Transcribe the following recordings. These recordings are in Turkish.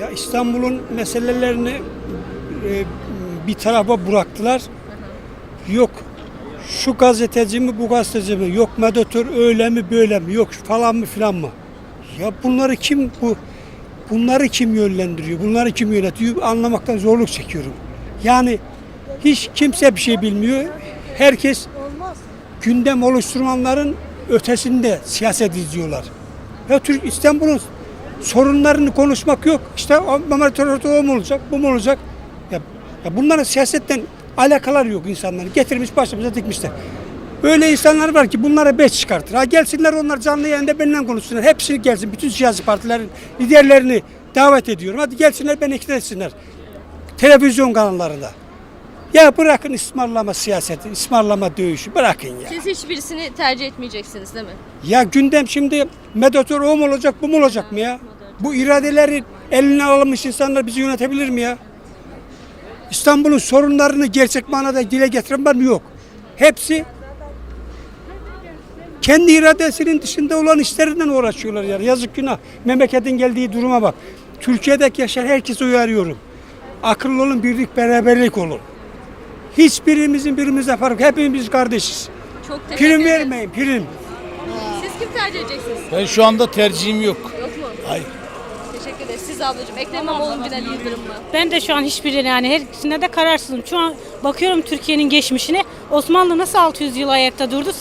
Ya İstanbul'un meselelerini e, bir tarafa bıraktılar. Yok şu gazeteci mi bu gazeteci mi? Yok medatör öyle mi böyle mi? Yok falan mı filan mı? Ya bunları kim bu bunları kim yönlendiriyor? Bunları kim yönetiyor? Anlamaktan zorluk çekiyorum. Yani hiç kimse bir şey bilmiyor. Herkes gündem oluşturmanların ötesinde siyaset izliyorlar. Ya Türk İstanbul'un sorunlarını konuşmak yok. İşte amatör o mu olacak, bu mu olacak? Ya, ya bunların siyasetten alakaları yok insanların. Getirmiş başımıza dikmişler. Böyle insanlar var ki bunlara beş çıkartır. Ha gelsinler onlar canlı yayında benimle konuşsunlar. Hepsi gelsin. Bütün siyasi partilerin liderlerini davet ediyorum. Hadi gelsinler beni ikna etsinler. Televizyon kanallarında. Ya bırakın ısmarlama siyaseti, ısmarlama dövüşü bırakın ya. Siz hiçbirisini tercih etmeyeceksiniz değil mi? Ya gündem şimdi medatör o mu olacak bu mu olacak mı ya? Bu iradeleri eline alınmış insanlar bizi yönetebilir mi ya? İstanbul'un sorunlarını gerçek manada dile getiren var mı? Yok. Hepsi kendi iradesinin dışında olan işlerinden uğraşıyorlar yani. Yazık günah. Memleketin geldiği duruma bak. Türkiye'deki yaşayan herkese uyarıyorum. Akıllı olun, birlik, beraberlik olun. Hiçbirimizin birimize fark. Hepimiz kardeşiz. Çok teşekkür Prim ederim. vermeyin, prim. Siz kim tercih edeceksiniz? Ben şu anda tercihim yok. Yok mu? Hayır. Teşekkür ederiz. Siz ablacığım. Ekrem İmamoğlu mu Binali Yıldırım mı? Ben de şu an hiçbirine yani her ikisine de kararsızım. Şu an bakıyorum Türkiye'nin geçmişine. Osmanlı nasıl 600 yıl ayakta durdu?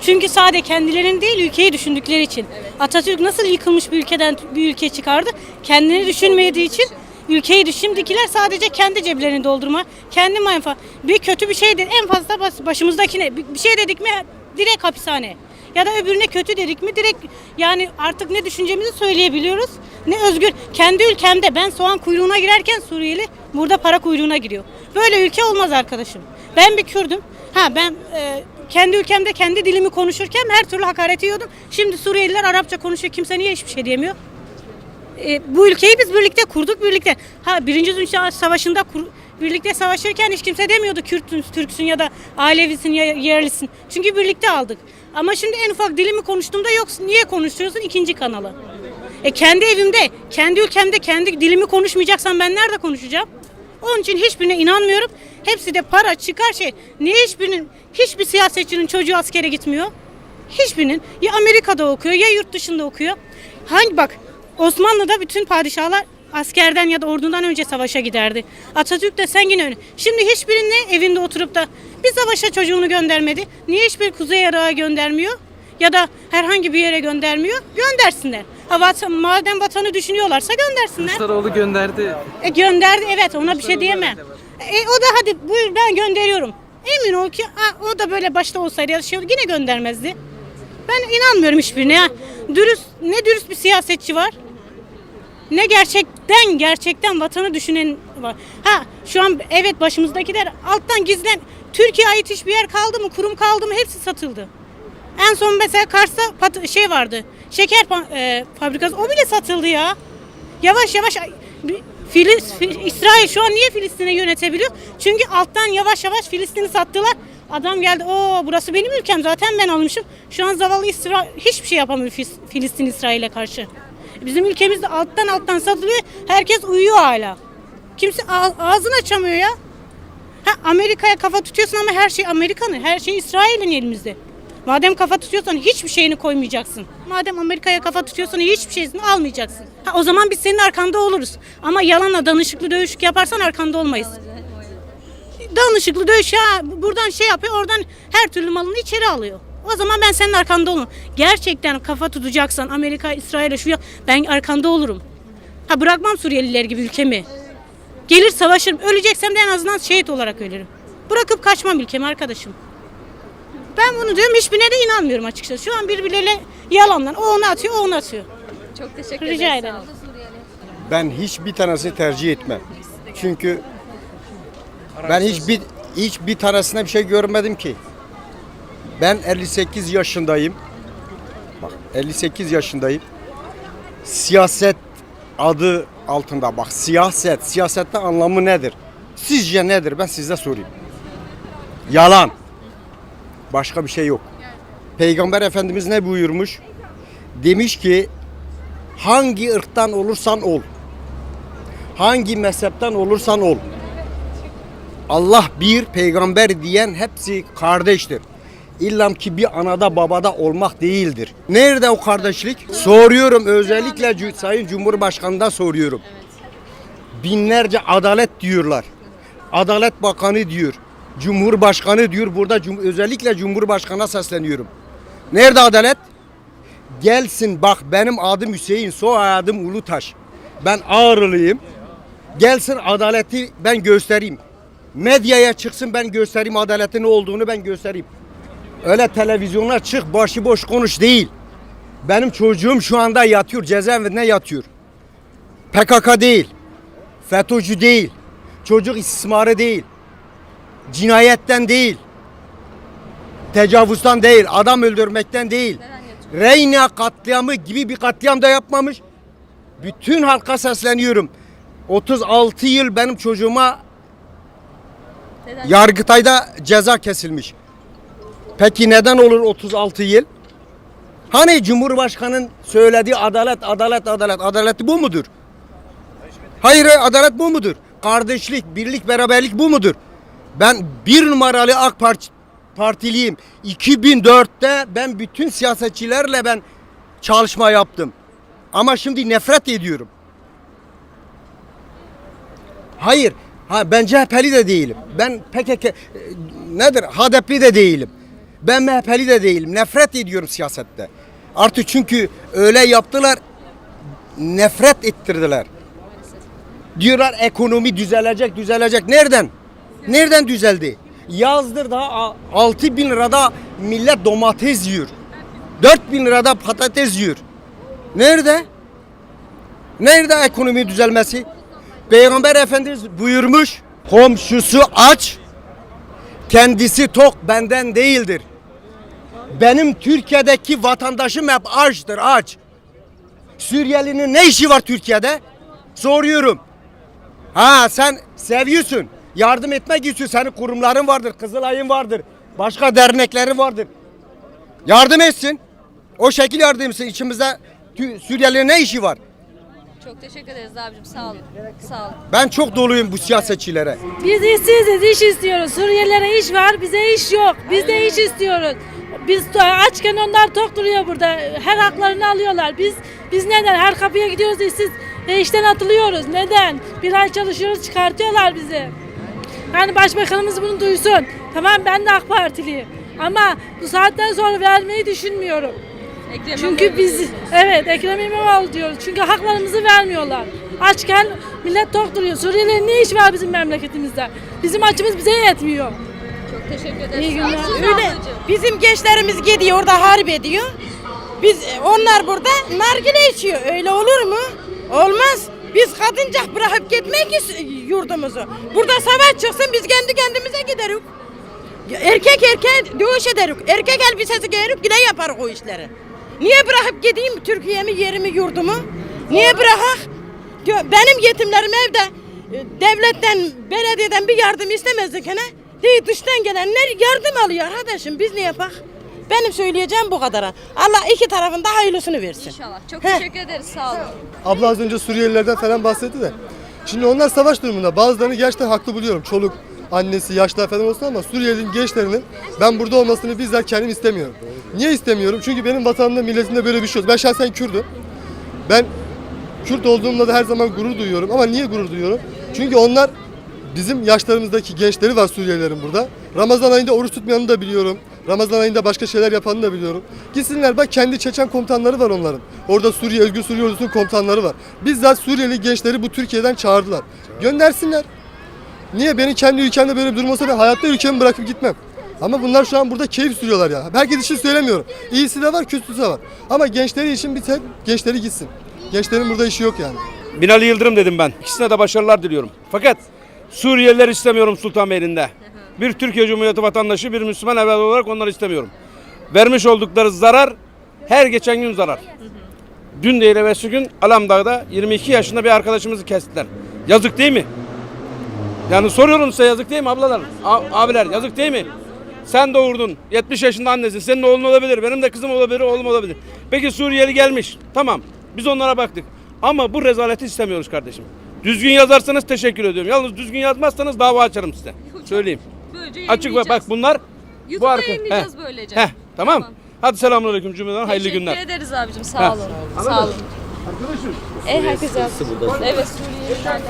Çünkü sadece kendilerinin değil ülkeyi düşündükleri için. Atatürk nasıl yıkılmış bir ülkeden bir ülke çıkardı? Kendini düşünmediği için ülkeyi şimdikiler sadece kendi ceplerini doldurma, kendi manfa. Bir kötü bir şey de en fazla başımızdakine bir şey dedik mi direkt hapishane. Ya da öbürüne kötü dedik mi direkt yani artık ne düşüncemizi söyleyebiliyoruz. Ne özgür. Kendi ülkemde ben soğan kuyruğuna girerken Suriyeli burada para kuyruğuna giriyor. Böyle ülke olmaz arkadaşım. Ben bir Kürdüm. Ha ben e, kendi ülkemde kendi dilimi konuşurken her türlü hakaret yiyordum. Şimdi Suriyeliler Arapça konuşuyor. Kimse niye hiçbir şey diyemiyor? E, bu ülkeyi biz birlikte kurduk birlikte. Ha Birinci Dünya Savaşı'nda kur- birlikte savaşırken hiç kimse demiyordu Kürtsün, Türksün ya da Alevisin ya yerlisin. Çünkü birlikte aldık. Ama şimdi en ufak dilimi konuştuğumda yok niye konuşuyorsun ikinci kanalı? E kendi evimde, kendi ülkemde kendi dilimi konuşmayacaksam ben nerede konuşacağım? Onun için hiçbirine inanmıyorum. Hepsi de para çıkar şey. Niye hiçbirinin, hiçbir siyasetçinin çocuğu askere gitmiyor? Hiçbirinin. Ya Amerika'da okuyor ya yurt dışında okuyor. Hangi bak Osmanlı'da bütün padişahlar askerden ya da ordundan önce savaşa giderdi. Atatürk de sen yine öyle. Şimdi hiçbirinin evinde oturup da bir savaşa çocuğunu göndermedi. Niye hiçbir Kuzey Irak'a göndermiyor? Ya da herhangi bir yere göndermiyor? Göndersinler. Ha, vatan, madem vatanı düşünüyorlarsa göndersinler. Kılıçdaroğlu gönderdi. E gönderdi evet ona bir şey diyemem. E, o da hadi buyur ben gönderiyorum. Emin ol ki ha, o da böyle başta olsaydı ya da şey yine göndermezdi. Ben inanmıyorum hiçbirine ya. Dürüst, ne dürüst bir siyasetçi var. Ne gerçekten gerçekten vatanı düşünen var. Ha şu an evet başımızdakiler alttan gizlen Türkiye ait hiçbir yer kaldı mı kurum kaldı mı hepsi satıldı. En son mesela Kars'ta pat- şey vardı. Şeker pa- e, fabrikası o bile satıldı ya. Yavaş yavaş Filiz, Fi- İsrail şu an niye Filistin'i yönetebiliyor? Çünkü alttan yavaş yavaş Filistin'i sattılar. Adam geldi. Oo burası benim ülkem zaten ben almışım. Şu an zavallı İsrail hiçbir şey yapamıyor Filistin İsrail'e karşı. Bizim ülkemizde alttan alttan satılıyor. Herkes uyuyor hala. Kimse ağ- ağzını açamıyor ya. Ha Amerika'ya kafa tutuyorsun ama her şey Amerika'nın, her şey İsrail'in elimizde. Madem kafa tutuyorsan hiçbir şeyini koymayacaksın. Madem Amerika'ya kafa tutuyorsan hiçbir şeyini almayacaksın. Ha, o zaman biz senin arkanda oluruz. Ama yalanla danışıklı dövüşük yaparsan arkanda olmayız. Danışıklı dövüş ya buradan şey yapıyor oradan her türlü malını içeri alıyor. O zaman ben senin arkanda olurum. Gerçekten kafa tutacaksan Amerika, İsrail'e şu ya ben arkanda olurum. Ha bırakmam Suriyeliler gibi ülkemi. Gelir savaşırım. Öleceksem de en azından şehit olarak ölürüm. Bırakıp kaçmam ülkemi arkadaşım. Ben bunu diyorum hiçbirine de inanmıyorum açıkçası. Şu an birbirleriyle yalanlar. O onu atıyor, o onu atıyor. Çok teşekkür Rica ederim. Sağ olun. Ben hiçbir tanesini tercih etmem. Çünkü ben hiçbir hiçbir tanesine bir şey görmedim ki. Ben 58 yaşındayım. Bak 58 yaşındayım. Siyaset adı altında bak siyaset, siyasette anlamı nedir? Sizce nedir? Ben size sorayım. Yalan. Başka bir şey yok. Peygamber Efendimiz ne buyurmuş? Demiş ki hangi ırktan olursan ol. Hangi mezhepten olursan ol. Allah bir, peygamber diyen hepsi kardeştir. İllam ki bir anada babada olmak değildir. Nerede o kardeşlik? Soruyorum özellikle Sayın Cumhurbaşkanı'ndan soruyorum. Binlerce adalet diyorlar. Adalet Bakanı diyor. Cumhurbaşkanı diyor. Burada cum- özellikle Cumhurbaşkanı'na sesleniyorum. Nerede adalet? Gelsin bak benim adım Hüseyin, soyadım Ulutaş. Ben Ağrılıyım. Gelsin adaleti ben göstereyim. Medyaya çıksın ben göstereyim adaletin ne olduğunu ben göstereyim. Öyle televizyona çık başıboş konuş değil. Benim çocuğum şu anda yatıyor cezaevinde yatıyor. PKK değil. FETÖ'cü değil. Çocuk istismarı değil. Cinayetten değil. Tecavüzden değil. Adam öldürmekten değil. Reyna katliamı gibi bir katliam da yapmamış. Bütün halka sesleniyorum. 36 yıl benim çocuğuma Neden? Yargıtay'da ceza kesilmiş. Peki neden olur 36 yıl? Hani Cumhurbaşkanı'nın söylediği adalet, adalet, adalet, adalet bu mudur? Hayır, adalet bu mudur? Kardeşlik, birlik, beraberlik bu mudur? Ben bir numaralı AK Parti partiliyim. 2004'te ben bütün siyasetçilerle ben çalışma yaptım. Ama şimdi nefret ediyorum. Hayır. Ha ben CHP'li de değilim. Ben PKK e, nedir? HDP'li de değilim. Ben MHP'li de değilim. Nefret ediyorum siyasette. Artık çünkü öyle yaptılar. Nefret ettirdiler. Diyorlar ekonomi düzelecek, düzelecek. Nereden? Nereden düzeldi? Yazdır daha 6 bin lirada millet domates yiyor. 4 bin lirada patates yiyor. Nerede? Nerede ekonomi düzelmesi? Peygamber Efendimiz buyurmuş. Komşusu aç, kendisi tok benden değildir. Benim Türkiye'deki vatandaşım hep açtır aç. Suriyelinin ne işi var Türkiye'de? Soruyorum. Ha sen seviyorsun. Yardım etmek istiyorsun. Senin kurumların vardır. Kızılay'ın vardır. Başka derneklerin vardır. Yardım etsin. O şekil yardım etsin. İçimizde Suriyelilerin ne işi var? Çok teşekkür ederiz abicim. Sağ olun. Sağ olun. Ben çok doluyum bu siyasetçilere. Biz işsiziz, iş istiyoruz. Suriyelilere iş var, bize iş yok. Biz de iş istiyoruz. Biz açken onlar tok duruyor burada. Her haklarını alıyorlar. Biz biz neden her kapıya gidiyoruz işsiz ve işten atılıyoruz? Neden? Bir ay çalışıyoruz çıkartıyorlar bizi. Yani başbakanımız bunu duysun. Tamam ben de AK Partiliyim. Ama bu saatten sonra vermeyi düşünmüyorum. Ekrem Çünkü biz evet Ekrem İmamoğlu diyoruz. Çünkü haklarımızı vermiyorlar. Açken millet tok duruyor. Suriyelilerin ne iş var bizim memleketimizde? Bizim açımız bize yetmiyor. Çok teşekkür ederiz. İyi günler. Öyle. Bizim gençlerimiz gidiyor orada harp ediyor. Biz onlar burada nargile içiyor. Öyle olur mu? Olmaz. Biz kadıncak bırakıp gitmek yurdumuzu. Burada savaş çıksın biz kendi kendimize gideriz. Erkek erkeğe dövüş ederiz. Erkek elbisesi giyerip yine yaparız o işleri. Niye bırakıp gideyim Türkiye'mi, yerimi, yurdumu? Niye bırakak? Benim yetimlerim evde e, devletten, belediyeden bir yardım istemezdik hele. Değil dıştan gelenler yardım alıyor arkadaşım. Biz ne yapak? Benim söyleyeceğim bu kadar. Allah iki tarafın da hayırlısını versin. İnşallah. Çok Heh. teşekkür ederiz. Sağ olun. Abla az önce Suriyelilerden falan bahsetti de. Şimdi onlar savaş durumunda. Bazılarını gerçekten haklı buluyorum. Çoluk, annesi, yaşlılar falan olsun ama Suriyeli'nin gençlerinin ben burada olmasını bizzat kendim istemiyorum. Niye istemiyorum? Çünkü benim vatanımda, milletimde böyle bir şey yok. Ben şahsen Kürdüm. Ben Kürt olduğumda da her zaman gurur duyuyorum. Ama niye gurur duyuyorum? Çünkü onlar bizim yaşlarımızdaki gençleri var Suriyelilerin burada. Ramazan ayında oruç tutmayanı da biliyorum. Ramazan ayında başka şeyler yapanı da biliyorum. Gitsinler bak kendi Çeçen komutanları var onların. Orada Suriye Özgür Suriye Ordusu'nun komutanları var. Bizzat Suriyeli gençleri bu Türkiye'den çağırdılar. Göndersinler. Niye? Benim kendi ülkemde böyle bir durum olsa ben hayatta ülkemi bırakıp gitmem. Ama bunlar şu an burada keyif sürüyorlar ya. Herkes için söylemiyorum. İyisi de var, kötüsü de var. Ama gençleri için bir tek gençleri gitsin. Gençlerin burada işi yok yani. Binali Yıldırım dedim ben. İkisine de başarılar diliyorum. Fakat Suriyeliler istemiyorum Sultanbeyli'nde. Bir Türkiye Cumhuriyeti vatandaşı, bir Müslüman evladı olarak onları istemiyorum. Vermiş oldukları zarar her geçen gün zarar. Dün değil evvelsi gün Alamdağ'da 22 yaşında bir arkadaşımızı kestiler. Yazık değil mi? Yani soruyorum size yazık değil mi ablalar? A- abiler yazık değil mi? Sen doğurdun. 70 yaşında annesin. Senin oğlun olabilir. Benim de kızım olabilir, oğlum olabilir. Peki Suriyeli gelmiş. Tamam. Biz onlara baktık. Ama bu rezaleti istemiyoruz kardeşim. Düzgün yazarsanız teşekkür ediyorum. Yalnız düzgün yazmazsanız dava açarım size. Söyleyeyim. Böylece Açık ve bak yayınlayacağız. bunlar YouTube'da arka- yayınlayacağız Heh. böylece. Heh, tamam. Hadi selamünaleyküm cümleden hayırlı Teşekkür günler. ederiz abicim sağ olun. Sağ olun. E herkes yazsın. Evet Suriyeliler.